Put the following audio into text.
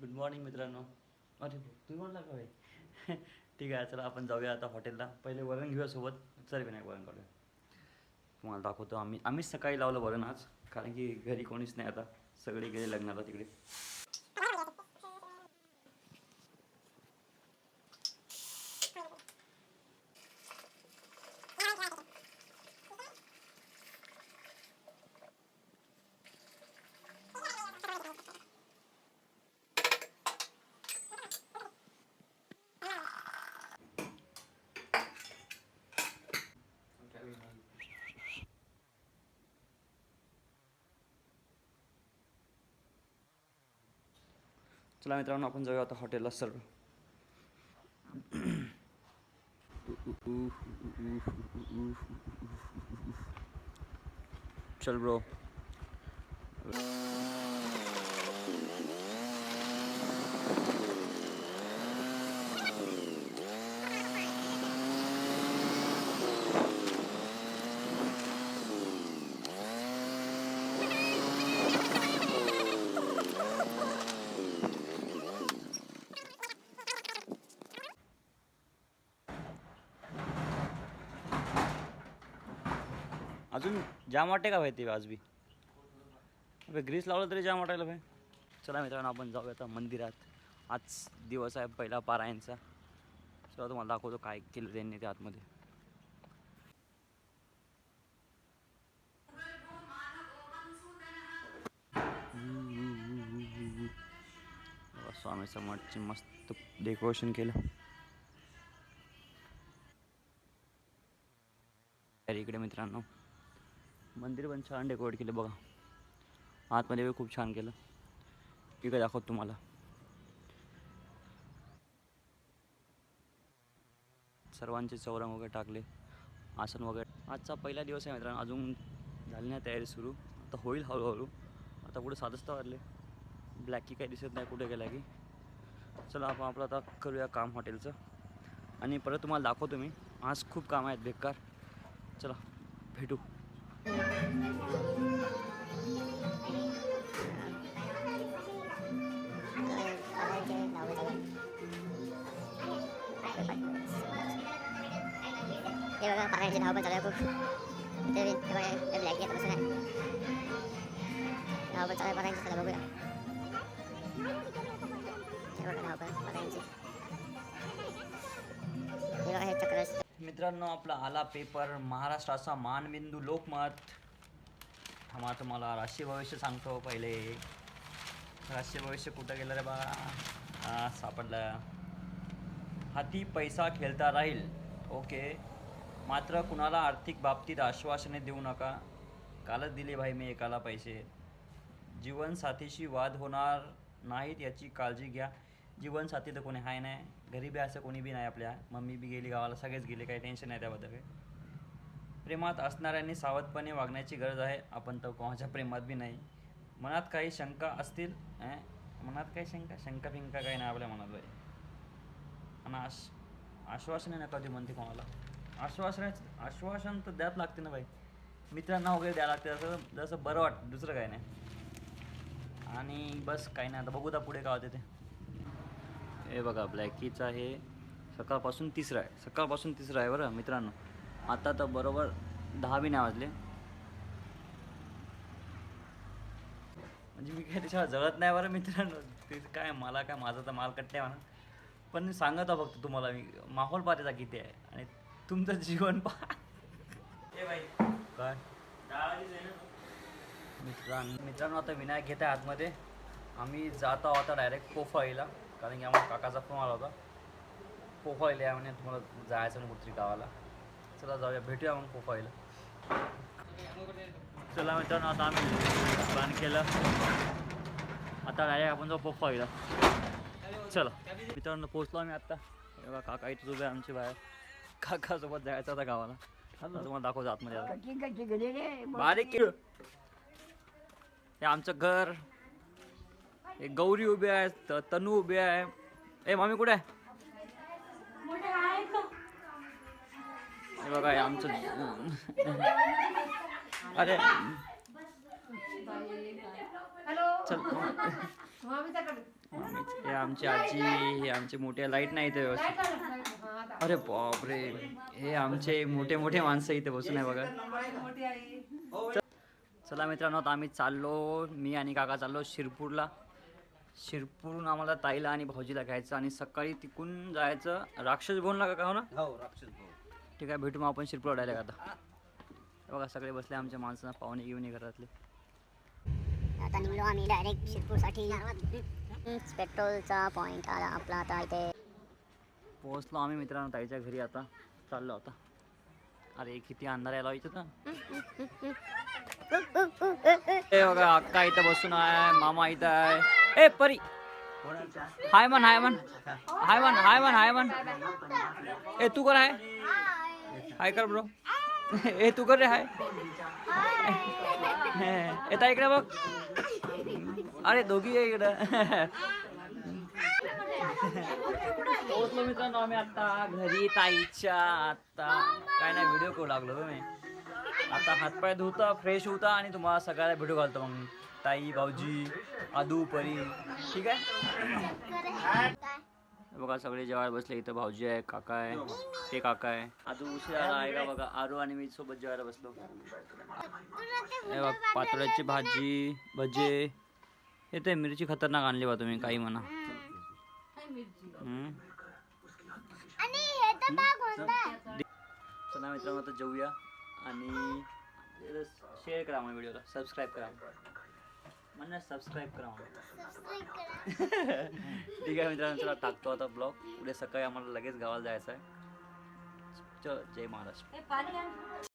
Good morning मित्रांनो. अरे तुम्ही म्हणला का भाई. ठीक आहे चला आपण जाऊया आता हॉटेलला. पहिले वरण घेऊया सोबत. चल विनायक वरण काढूया. तुम्हाला दाखवतो आम्ही. आम्हीच सकाळी लावलं वरण आज कारण की घरी कोणीच नाही आता. सगळे गेले लग्नाला तिकडे. चला मित्रांनो आपण जाऊया आता हॉटेलला सर्व चल ब्रो अजून जाम वाटते का भाई ते आज बी? अबे ग्रीस लावलं तरी जाम वाटायला भाई. चला मित्रांनो आपण जाऊया आता मंदिरात. आज दिवस आहे पहिला पारायणचा. चला तुम्हाला दाखवतो काय केलं त्यांनी त्या आतमध्ये. स्वामी समर्थचे मस्त डेकोरेशन केलं. इकडे मित्रांनो मंदिर पण छान डेकोरेट केलं बघा. आतमध्ये बी खूप छान केलं. इकडे दाखवतो तुम्हाला. सर्वांचे चौरंग वगैरे टाकले. आसन वगैरे. आजचा पहिला दिवस आहे मित्रांनो. अजून झाली नाही तयारी सुरू. आता होईल हळूहळू. आता पुढे सात वाजता वाजले ब्लॅकी काही दिसत नाही कुठे गेला की. चला आपण आपलं आता करूया काम हॉटेलचं. आणि परत तुम्हाला दाखवतो मी. आज खूप काम आहेत बेकार. चला भेटू. हे बघा पाण्याची धावपळ चालू आहे खूप ते बी- हे बघा हे ब्लॅक घेत बसून आहे धावपळ चालू आहे पाण्याची चला बघूया हे बघा धावपळ पाण्याची मित्रांनो आपला आला पेपर. महाराष्ट्राचा मानबिंदू लोकमत. थांबा तुम्हाला राष्ट्रीय भविष्य सांगतो पहिले. राष्ट्रीय भविष्य कुठं गेलं रे बा? हा सापडला. हाती पैसा खेळता राहील. ओके. मात्र कुणाला आर्थिक बाबतीत आश्वासने देऊ नका. कालच दिले भाई मी एकाला पैसे. जीवनसाथीशी वाद होणार नाहीत याची काळजी घ्या. जीवनसाथी तर कोणी आहे नाही. घरी बी असं कोणी बी नाही आपल्या. मम्मी बी गेली गावाला सगळेच गेले काही टेन्शन नाही त्याबद्दल. काही प्रेमात असणाऱ्यांनी सावधपणे वागण्याची गरज आहे. आपण तर कोणाच्या प्रेमात बी नाही. मनात काही शंका असतील मनात काही शंका? शंका फिंका काही नाही आपल्या मनात बाई. आणि आश आश्वासने नका देऊ म्हणते कोणाला. आश्वासन आश्वासन तर द्यात लागते ना बाई. मित्रांना वगैरे द्यावं लागते. असं जसं बरं वाटतं दुसरं काही नाही. आणि बस काही नाही. आता बघू दा पुढे काय होते ते. हे बघा ब्लॅकीचं आहे सकाळपासून तिसरं आहे. सकाळपासून तिसरं आहे बरं मित्रांनो. आता तर बरोबर दहा बी नाही वाजले. म्हणजे मी काय त्याच्यावर जळत नाही बरं मित्रांनो. ते काय मला काय माझा तर माल कट्टे म्हणा. पण सांगत आहे फक्त तुम्हाला मी माहोल पाहतेचा किती आहे. आणि तुमचं जीवन पहा. काय? मित्रांनो मित्रांनो आता विनायक घेत आहे आतमध्ये. आम्ही जात आहोत आता डायरेक्ट पोफाईला कारण की आम्हाला काकाचा फोन आला होता. पोफाईला या म्हणे तुम्हाला जायचं कुठतरी गावाला. चला जाऊया भेटूया मग पोफाईला चला मित्रांनो आता आम्ही प्लॅन केलं. आता डायरेक्ट आपण जाऊ पोफाईला चला. मित्रांनो पोचलो आम्ही आत्ता बघा काका इथं उभे आमचे बाहेर. काकासोबत जायचं आता गावाला. तुम्हाला दाखवतो आतमध्ये आता. बारीक. हे आमचं घर. हे गौरी उभी आहे तनू उभी आहे. ए मामी कुठे आहे? हे बघा आमचं अरे. चल. हे आमची आजी हे आमचे मोठे लाइट नाही इथे व्यवस्थित. अरे बापरे. हे आमचे मोठे मोठे माणसं इथे बसून आहे बघा. चला मित्रांनो आता आम्ही चाललो. मी आणि काका चाललो शिरपूरला. शिरपूरहून आम्हाला ताईला आणि भाऊजीला घ्यायचं आणि सकाळी तिकून जायचं. राक्षस बोलला काका हो ना? हो राक्षस भाऊ ठीक आहे भेटू मग आपण शिरपूर डायरेक्ट आता. हे बघा सगळे बसले आमच्या माणसांना पाहुणे घेऊन ये घरातले. आता निघलो आम्ही डायरेक्ट शिरपूरसाठी. पेट्रोलचा पॉईंट आला आपला आता इथे. पोहोचलो आम्ही मित्रांनो ताईच्या घरी आता. चाललो आता. अरे किती अंधार यायला इथं तर. ए बघा अक्का इथं बसून आहे मामा इथं आहे. ए परी. हाय मन हाय मन हाय मन हाय मन हाय मन ए तू कर हाय. हाय कर ब्रो ए तू कर रे हाय. येता इकडे बघ. अरे दोघी आहे इकडं. पोहोचलो मित्रांनो आम्ही आता घरी ताईच्या आता काय नाही व्हिडिओ करू लागलो मी. आता हातपाय धुता फ्रेश होता आणि तुम्हाला सगळ्याला व्हिडिओ घालतो मग. ताई भाऊजी आदू परी ठीक आहे? बघा सगळे जेवायला बसले. इथं भाऊजी आहे काका आहे ते काका आहे. आदू उशिरा आहे का बघा? आरू आणि मी सोबत जेवायला बसलो. पातळ्याची भाजी भजे. हे ते मिरची खतरनाक आणली बा तुम्ही काही म्हणा. चला मित्रांनो आता जाऊया. आणि शेअर करा मला व्हिडिओला. सबस्क्राईब करा. म्हणा सबस्क्राईब करा मला ठीक आहे मित्रांनो चला टाकतो आता ब्लॉग उद्या सकाळी आम्हाला लगेच गावाला जायचं आहे चल जय महाराष्ट्र